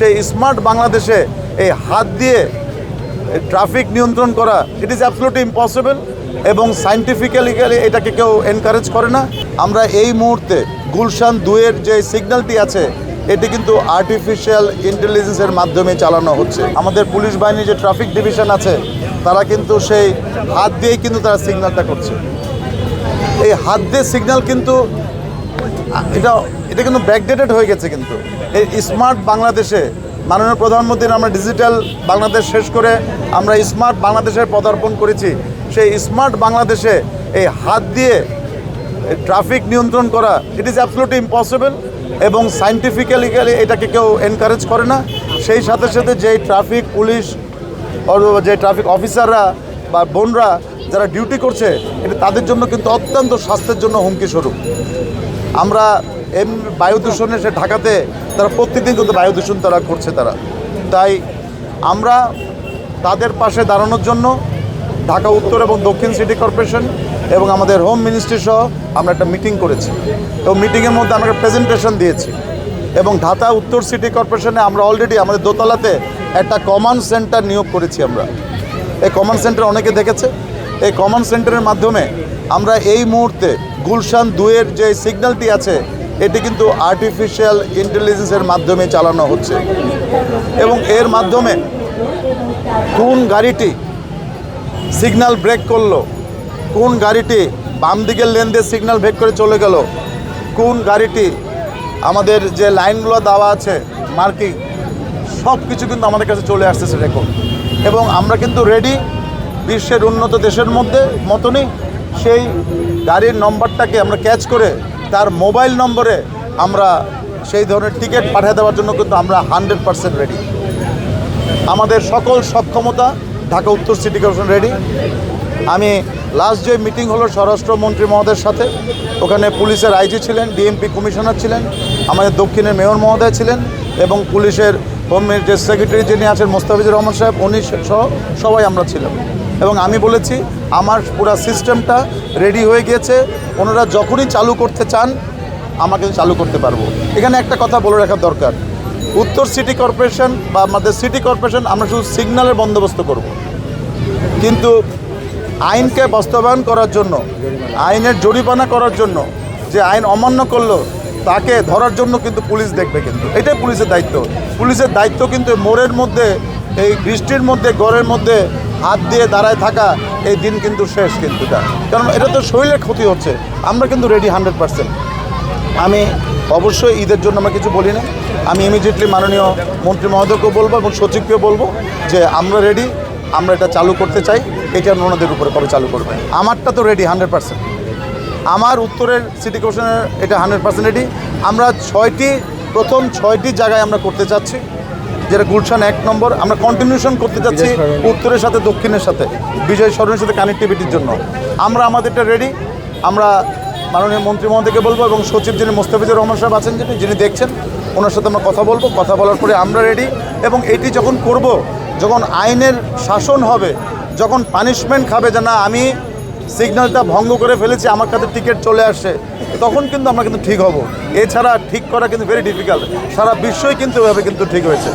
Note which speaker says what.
Speaker 1: সেই স্মার্ট বাংলাদেশে এই হাত দিয়ে ট্রাফিক নিয়ন্ত্রণ করা ইট ইজ অ্যাবসলুটলি ইম্পসিবল এবং সাইন্টিফিক্যালি এটাকে কেউ এনকারেজ করে না। আমরা এই মুহূর্তে গুলশান দুয়ের যে সিগন্যালটি আছে, এটি কিন্তু আর্টিফিশিয়াল ইন্টেলিজেন্সের মাধ্যমে চালানো হচ্ছে। আমাদের পুলিশ বাহিনীর যে ট্রাফিক ডিভিশন আছে, তারা কিন্তু সেই হাত দিয়েই কিন্তু তারা সিগন্যালটা করছে। এই হাত দিয়ে সিগন্যাল কিন্তু এটা এটা কিন্তু ব্যাকডেটেড হয়ে গেছে কিন্তু। এই স্মার্ট বাংলাদেশে মাননীয় প্রধানমন্ত্রীর আমরা ডিজিটাল বাংলাদেশ শেষ করে আমরা স্মার্ট বাংলাদেশের পদার্পণ করেছি। সেই স্মার্ট বাংলাদেশে এই হাত দিয়ে ট্রাফিক নিয়ন্ত্রণ করা ইট ইজ অ্যাবসলুটলি ইম্পসিবল এবং সাইন্টিফিক্যালি এটাকে কেউ এনকারেজ করে না। সেই সাথে সাথে যেই ট্রাফিক পুলিশ যে ট্রাফিক অফিসাররা বা বোনরা যারা ডিউটি করছে, এটা তাদের জন্য কিন্তু অত্যন্ত স্বাস্থ্যের জন্য হুমকি স্বরূপ। আমরা এম বায়ু দূষণে সে ঢাকাতে তারা প্রত্যেকদিন কিন্তু বায়ু দূষণ তারা করছে তারা। তাই আমরা তাদের পাশে দাঁড়ানোর জন্য ঢাকা উত্তর এবং দক্ষিণ সিটি কর্পোরেশন এবং আমাদের হোম মিনিস্ট্রি সহ আমরা একটা মিটিং করেছি। এবং মিটিংয়ের মধ্যে আমরা একটা প্রেজেন্টেশন দিয়েছি এবং ঢাকা উত্তর সিটি কর্পোরেশনে আমরা অলরেডি আমাদের দোতলাতে একটা কমান্ড সেন্টার নিয়োগ করেছি আমরা। এই কমান্ড সেন্টার অনেকে দেখেছে। এই কমান্ড সেন্টারের মাধ্যমে আমরা এই মুহূর্তে গুলশান দুয়ের যে সিগন্যালটি আছে, এটি কিন্তু আর্টিফিশিয়াল ইন্টেলিজেন্সের মাধ্যমে চালানো হচ্ছে। এবং এর মাধ্যমে কোন গাড়িটি সিগন্যাল ব্রেক করল, কোন গাড়িটি বাম দিকের লেন দিয়ে সিগন্যাল ব্রেক করে চলে গেল, কোন গাড়িটি আমাদের যে লাইনগুলো দেওয়া আছে, মার্কিং সব কিছু কিন্তু আমাদের কাছে চলে আসতেছে রেকর্ড এবং আমরা কিন্তু রেডি বিশ্বের উন্নত দেশের মধ্যে, মতনই সেই গাড়ির নম্বরটাকে আমরা ক্যাচ করে তার মোবাইল নম্বরে আমরা সেই ধরনের টিকিট পাঠিয়ে দেওয়ার জন্য কিন্তু আমরা হান্ড্রেড পারসেন্ট রেডি। আমাদের সকল সক্ষমতা ঢাকা উত্তর সিটি কর্পোরেশন রেডি। আমি লাস্ট যে মিটিং হলো স্বরাষ্ট্রমন্ত্রী মহোদয়ের সাথে, ওখানে পুলিশের আইজি ছিলেন, ডিএমপি কমিশনার ছিলেন, আমাদের দক্ষিণের মেয়র মহোদয় ছিলেন এবং পুলিশের হোমের যে সেক্রেটারি যিনি আছেন মোস্তাফিজুর রহমান সাহেব, উনি সহ সবাই আমরা ছিলাম। এবং আমি বলেছি, আমার পুরো সিস্টেমটা রেডি হয়ে গিয়েছে। ওনারা যখনই চালু করতে চান আমাকে চালু করতে পারব। এখানে একটা কথা বলে রাখার দরকার। উত্তর সিটি কর্পোরেশন বা আমাদের সিটি কর্পোরেশন, আমরা শুধু সিগন্যালের বন্দোবস্ত করব। কিন্তু আইনকে বাস্তবায়ন করার জন্য, আইনের জরিমানা করার জন্য যে আইন অমান্য করল, তাকে ধরার জন্য কিন্তু পুলিশ দেখবে কিন্তু। এটাই পুলিশের দায়িত্ব। পুলিশের দায়িত্ব কিন্তু মোড়ের মধ্যে, এই বৃষ্টির মধ্যে, গড়ের মধ্যে হাত দিয়ে দাঁড়ায় থাকা, এই দিন কিন্তু শেষ কিন্তু কারণ এটা তো শরীরের ক্ষতি হচ্ছে। আমরা কিন্তু রেডি হান্ড্রেড পার্সেন্ট আমি অবশ্যই ঈদের জন্য আমরা কিছু বলি না। আমি ইমিডিয়েটলি মাননীয় মন্ত্রী মহোদয়কেও বলব এবং সচিবকেও বলব যে আমরা রেডি আমরা এটা চালু করতে চাই। এটা ওনাদের উপরে কবে চালু করবে? আমারটা তো রেডি হান্ড্রেড পার্সেন্ট আমার উত্তরের সিটি কর্পোরেশনের এটা হান্ড্রেড পার্সেন্ট রেডি আমরা ছয়টি, প্রথম ছয়টি জায়গায় আমরা করতে চাচ্ছি। যেটা গুলশান এক নম্বর আমরা কন্টিনিউশন করতে চাচ্ছি উত্তরের সাথে দক্ষিণের সাথে বিজয় সরণের সাথে কানেক্টিভিটির জন্য। আমরা আমাদেরটা রেডি আমরা মাননীয় মন্ত্রী মহোদয়কে বলব এবং সচিব যিনি মোস্তাফিজুর রহমান সাহেব আছেন যিনি যিনি দেখছেন ওনার সাথে আমরা কথা বলব। কথা বলার পরে আমরা রেডি এবং এটি যখন করব যখন আইনের শাসন হবে যখন পানিশমেন্ট খাবে যে না আমি সিগন্যালটা ভঙ্গ করে ফেলেছি আমার কাছে টিকিট চলে আসছে তখন কিন্তু আমরা কিন্তু ঠিক হব। এছাড়া ঠিক করা কিন্তু ভেরি ডিফিকাল্ট সারা বিশ্বই কিন্তু এভাবে কিন্তু ঠিক হয়েছে।